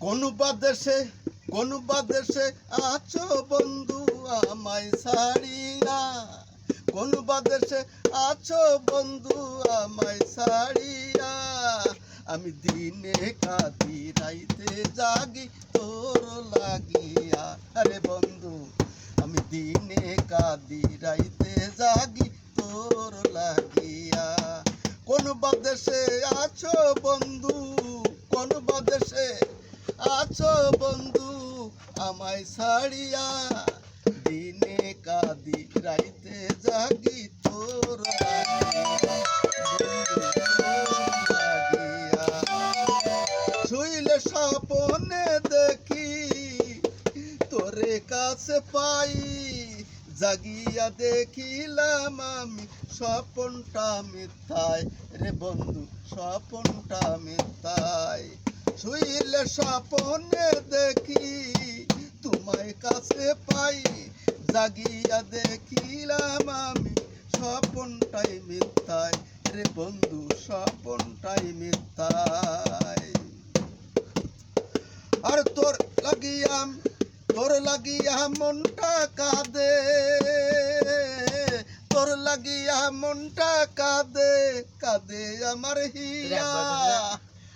কোন বাদেশে কোন বাদেশে আছো বন্ধু আমায় ছাড়িয়া কোন বাদেশে আছো বন্ধু আমায় ছাড়িয়া আমি দিনে কাঁদি, রাইতে জাগি, তোর লাগিয়া। আরে বন্ধু, আমি দিনে কাঁদি, রাইতে জাগি, তোর লাগিয়া। কোন বাদেশে আছো বন্ধু আছো বন্ধু, আমায় ছাড়িয়া দিনে কাঁদি, রাইতে জাগি তোর শুইলে স্বপনে দেখি, তোরে কাছে পাই। জাগিয়া দেখিলাম আমি, স্বপনটা মিথ্যায়। রে বন্ধু, স্বপনটা মিথ্যায়। শুইলে স্বপনে দেখি তোমায় কাছে পাই জাগিয়া দেখিলাম আমি। স্বপনটাই মিথ্যায় রে বন্ধু স্বপনটাই মিথ্যায়। আর তোর লাগিয়াম তোর লাগিয়া মনটা কাঁদে তোর লাগিয়া মনটা কাঁদে কাঁদে আমার হিয়া।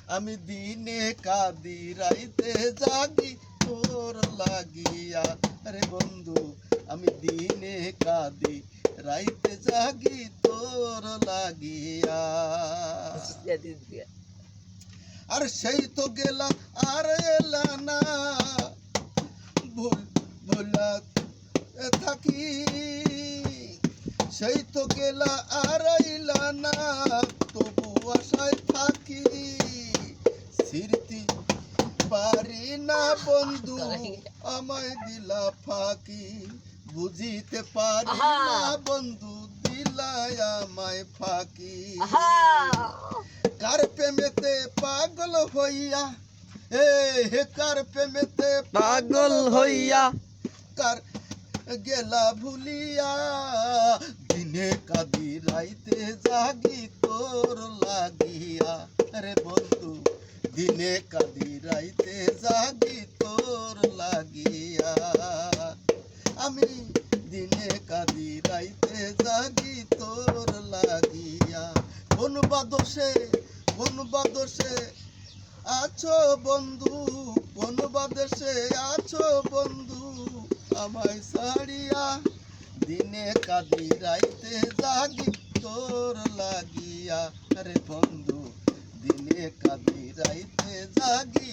আমি দিনে কাঁদি, রাইতে জাগি, তোর লাগিয়া। আরে বন্ধু, আমি দিনে কাঁদি, রাইতে জাগি, তোর লাগিয়া। আর সেই তো গেলা, আর এলা না। ভুল, ভুলা থাকি। সেই তো গেলা, আর এলা না। তবু আশায় স্মৃতি পারি না বন্ধু আমায় দিলা ফাঁকি। বুঝিতে পারি না বন্ধু দিলায় আমায় ফাঁকি। কার প্রেমেতে পাগল হইয়া? এ হে কার প্রেমেতে পাগল হইয়া। কার গেলা ভুলিয়া? দিনে কাদি রাইতে জাগি তোর লাগিয়া। রে বন্ধু দিনে কাদি রাইতে জাগি তোর লাগিয়া। আমি দিনে কাদি রাইতে জাগি তোর লাগিয়া। কোন বাদসে কোন বাদসে আছো বন্ধু কোন বাদেশে আছো বন্ধু আমায় সারিয়া দিনে কাঁদি রাইতে জাগি তোর লাগিয়া। রে বন্ধু, দিনে কাঁদি রাইতে জাগি